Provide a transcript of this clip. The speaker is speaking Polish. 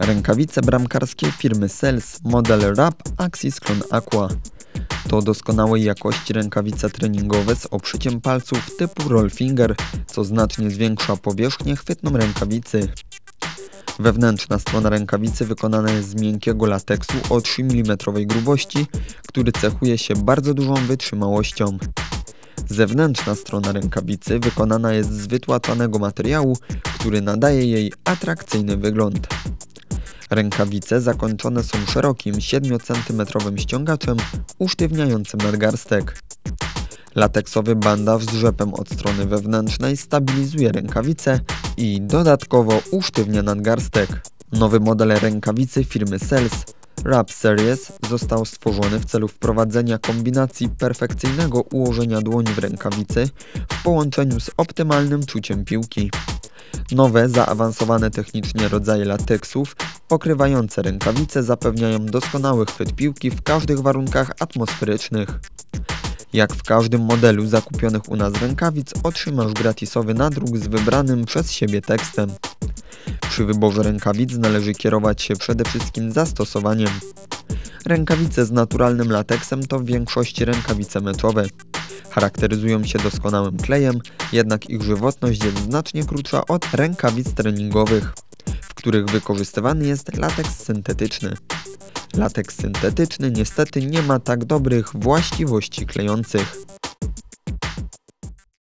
Rękawice bramkarskie firmy Sales model RAP Axis Clone Aqua. To doskonałej jakości rękawice treningowe z obszyciem palców typu rollfinger, co znacznie zwiększa powierzchnię chwytną rękawicy. Wewnętrzna strona rękawicy wykonana jest z miękkiego lateksu o 3 mm grubości, który cechuje się bardzo dużą wytrzymałością. Zewnętrzna strona rękawicy wykonana jest z wytłaczanego materiału, który nadaje jej atrakcyjny wygląd. Rękawice zakończone są szerokim 7 cm ściągaczem usztywniającym nadgarstek. Lateksowy bandaż z rzepem od strony wewnętrznej stabilizuje rękawicę i dodatkowo usztywnia nadgarstek. Nowy model rękawicy firmy Sales Rap Series został stworzony w celu wprowadzenia kombinacji perfekcyjnego ułożenia dłoni w rękawicy w połączeniu z optymalnym czuciem piłki. Nowe, zaawansowane technicznie rodzaje lateksów pokrywające rękawice zapewniają doskonały chwyt piłki w każdych warunkach atmosferycznych. Jak w każdym modelu zakupionych u nas rękawic otrzymasz gratisowy nadruk z wybranym przez siebie tekstem. Przy wyborze rękawic należy kierować się przede wszystkim zastosowaniem. Rękawice z naturalnym lateksem to w większości rękawice meczowe. Charakteryzują się doskonałym klejem, jednak ich żywotność jest znacznie krótsza od rękawic treningowych, których wykorzystywany jest lateks syntetyczny. Lateks syntetyczny niestety nie ma tak dobrych właściwości klejących.